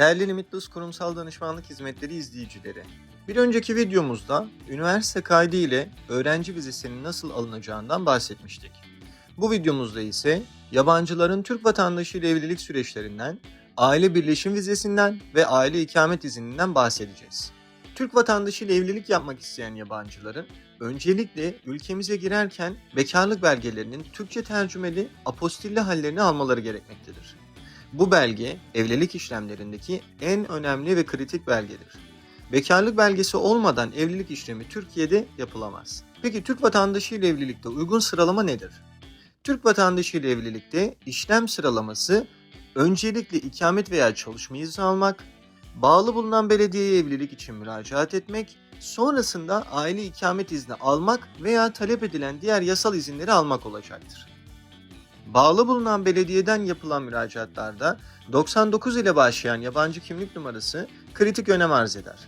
Değerli Limitless Kurumsal Danışmanlık Hizmetleri izleyicileri. Bir önceki videomuzda üniversite kaydı ile öğrenci vizesinin nasıl alınacağından bahsetmiştik. Bu videomuzda ise yabancıların Türk vatandaşı ile evlilik süreçlerinden, aile birleşim vizesinden ve aile ikamet izninden bahsedeceğiz. Türk vatandaşı ile evlilik yapmak isteyen yabancıların öncelikle ülkemize girerken bekarlık belgelerinin Türkçe tercümeli apostilli hallerini almaları gerekmektedir. Bu belge evlilik işlemlerindeki en önemli ve kritik belgedir. Bekarlık belgesi olmadan evlilik işlemi Türkiye'de yapılamaz. Peki Türk vatandaşı ile evlilikte uygun sıralama nedir? Türk vatandaşı ile evlilikte işlem sıralaması öncelikle ikamet veya çalışma izni almak, bağlı bulunan belediyeye evlilik için müracaat etmek, sonrasında aile ikamet izni almak veya talep edilen diğer yasal izinleri almak olacaktır. Bağlı bulunan belediyeden yapılan müracaatlarda 99 ile başlayan yabancı kimlik numarası kritik önem arz eder.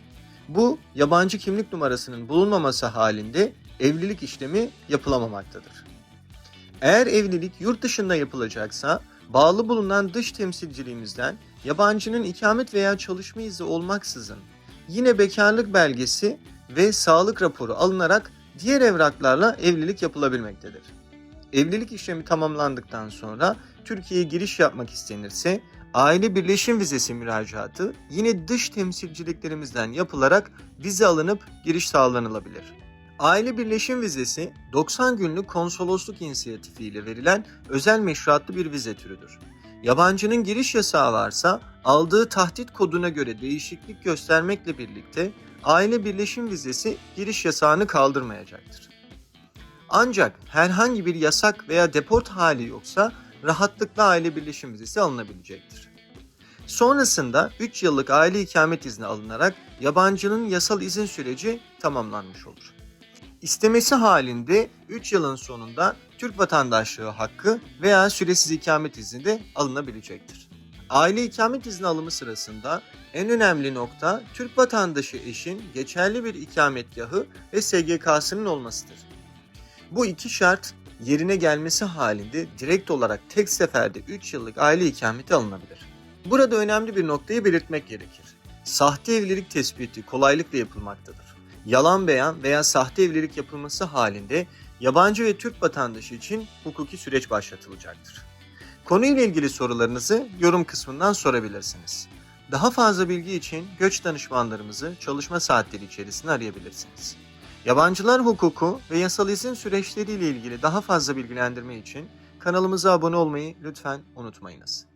Bu yabancı kimlik numarasının bulunmaması halinde evlilik işlemi yapılamamaktadır. Eğer evlilik yurt dışında yapılacaksa bağlı bulunan dış temsilciliğimizden yabancının ikamet veya çalışma izni olmaksızın yine bekarlık belgesi ve sağlık raporu alınarak diğer evraklarla evlilik yapılabilmektedir. Evlilik işlemi tamamlandıktan sonra Türkiye'ye giriş yapmak istenirse aile birleşim vizesi müracaatı yine dış temsilciliklerimizden yapılarak vize alınıp giriş sağlanılabilir. Aile birleşim vizesi 90 günlük konsolosluk inisiyatifiyle verilen özel meşruatlı bir vize türüdür. Yabancının giriş yasağı varsa aldığı tahdit koduna göre değişiklik göstermekle birlikte aile birleşim vizesi giriş yasağını kaldırmayacaktır. Ancak herhangi bir yasak veya deport hali yoksa rahatlıkla aile birleşim vizesi alınabilecektir. Sonrasında 3 yıllık aile ikamet izni alınarak yabancının yasal izin süreci tamamlanmış olur. İstemesi halinde 3 yılın sonunda Türk vatandaşlığı hakkı veya süresiz ikamet izni de alınabilecektir. Aile ikamet izni alımı sırasında en önemli nokta Türk vatandaşı eşin geçerli bir ikametgahı ve SGK'sının olmasıdır. Bu iki şart yerine gelmesi halinde direkt olarak tek seferde 3 yıllık aile ikameti alınabilir. Burada önemli bir noktayı belirtmek gerekir. Sahte evlilik tespiti kolaylıkla yapılmaktadır. Yalan beyan veya sahte evlilik yapılması halinde yabancı ve Türk vatandaşı için hukuki süreç başlatılacaktır. Konuyla ilgili sorularınızı yorum kısmından sorabilirsiniz. Daha fazla bilgi için göç danışmanlarımızı çalışma saatleri içerisinde arayabilirsiniz. Yabancılar hukuku ve yasal izin süreçleriyle ilgili daha fazla bilgilendirme için kanalımıza abone olmayı lütfen unutmayınız.